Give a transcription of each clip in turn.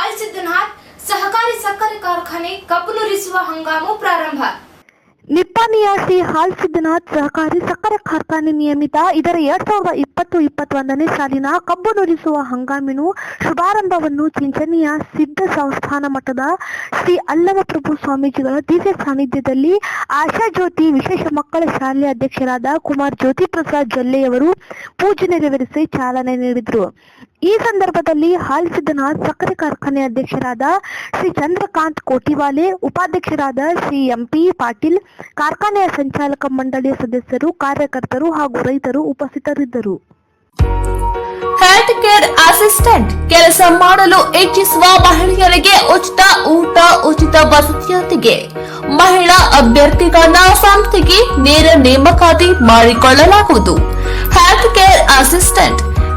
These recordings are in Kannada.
ಹಾಲ್ ಸಹಕಾರಿ ಸಕ್ಕರೆ ಕಾರ್ಖಾನೆ ಕಬ್ಬುನುರಿಸುವ ಹಂಗಾಮು ಪ್ರಾರಂಭ. ಹಾಲ್ ಸಿದ್ದನಾಥ್ ಸಹಕಾರಿ ಸಕ್ಕರೆ ಕಾರ್ಖಾನೆ ನಿಯಮಿತ ಇದರ ಎರಡ್ ಸಾವಿರದ ಇಪ್ಪತ್ತು ಇಪ್ಪತ್ತೊಂದನೇ ಸಾಲಿನ ಕಬ್ಬು ನುರಿಸುವ ಹಂಗಾಮಿನು ಶುಭಾರಂಭವನ್ನು ಚಿಂಚನಿಯ ಸಿದ್ಧ ಸಂಸ್ಥಾನ ಮಠದ ಶ್ರೀ ಅಲ್ಲವ ಪ್ರಭು ಸ್ವಾಮೀಜಿಗಳ ದಿವ್ಯ ಸಾನ್ನಿಧ್ಯದಲ್ಲಿ ಆಶಾ ಜ್ಯೋತಿ ವಿಶೇಷ ಮಕ್ಕಳ ಶಾಲೆ ಅಧ್ಯಕ್ಷರಾದ ಕುಮಾರ್ ಜ್ಯೋತಿ ಪ್ರಸಾದ್ ಜೊಲ್ಲೆಯವರು ಪೂಜೆ ನೆರವೇರಿಸಿ ಚಾಲನೆ ನೀಡಿದರು. ಈ ಸಂದರ್ಭದಲ್ಲಿ ಹಾಲ್ ಸಿದ್ದನಾಥ್ ಸಕ್ಕರೆ ಕಾರ್ಖಾನೆ ಅಧ್ಯಕ್ಷರಾದ ಶ್ರೀ ಚಂದ್ರಕಾಂತ್ ಕೋಟಿವಾಲೆ, ಉಪಾಧ್ಯಕ್ಷರಾದ ಶ್ರೀ ಎಂಪಿ ಪಾಟೀಲ್, ಕಾರ್ಖಾನೆಯ ಸಂಚಾಲಕ ಮಂಡಳಿಯ ಸದಸ್ಯರು, ಕಾರ್ಯಕರ್ತರು ಹಾಗೂ ರೈತರು ಉಪಸ್ಥಿತರಿದ್ದರು. ಹೆಲ್ತ್ ಕೇರ್ ಅಸಿಸ್ಟೆಂಟ್ ಕೆಲಸ ಮಾಡಲು ಇಚ್ಛಿಸುವ ಮಹಿಳೆಯರಿಗೆ ಉಚಿತ ಊಟ, ಉಚಿತ ವಸತಿಯೊಂದಿಗೆ. ಮಹಿಳಾ ಅಭ್ಯರ್ಥಿಗಳನ್ನ ಸಂಸ್ಥೆಗೆ ನೇರ ನೇಮಕಾತಿ ಮಾಡಿಕೊಳ್ಳಲಾಗುವುದು. ಹೆಲ್ತ್ ಕೇರ್ ಅಸಿಸ್ಟೆಂಟ್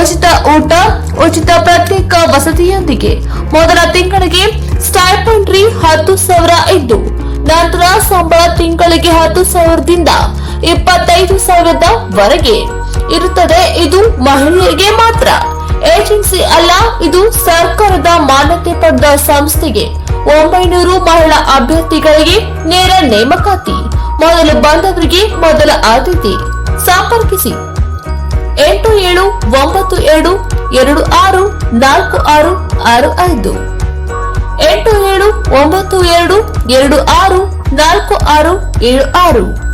ಉಚಿತ ಊಟ, ಉಚಿತ ಪ್ರತ್ಯೇಕ ವಸತಿಯೊಂದಿಗೆ ಮೊದಲ ತಿಂಗಳಿಗೆ ಸ್ಟೈಪಂಡ್ರಿ ಹತ್ತು ಸಾವಿರ ಇದ್ದು, ನಂತರ ಸಂಬಳ ತಿಂಗಳಿಗೆ ಹತ್ತು ಸಾವಿರದಿಂದ ಇಪ್ಪತ್ತೈದು ಸಾವಿರದ ವರೆಗೆ ಇರುತ್ತದೆ. ಇದು ಮಹಿಳೆಯರಿಗೆ ಮಾತ್ರ. ಏಜೆನ್ಸಿ ಅಲ್ಲ, ಇದು ಸರ್ಕಾರದ ಮಾನ್ಯತೆ ಪಡೆದ ಸಂಸ್ಥೆಗೆ ಒಂಬೈನೂರು ಮಹಿಳಾ ಅಭ್ಯರ್ಥಿಗಳಿಗೆ ನೇರ ನೇಮಕಾತಿ. ಮೊದಲು ಬಂದವರಿಗೆ ಮೊದಲ ಆದ್ಯತೆ. ಸಂಪರ್ಕಿಸಿ. ಎಂಟು ಏಳು ಒಂಬತ್ತು ಎರಡು ಎರಡು ಆರು ನಾಲ್ಕು ಆರು ಆರು ಐದು. ಎಂಟು ಏಳು ಒಂಬತ್ತು ಎರಡು ಎರಡು ಆರು ನಾಲ್ಕು ಆರು ಏಳು ಆರು.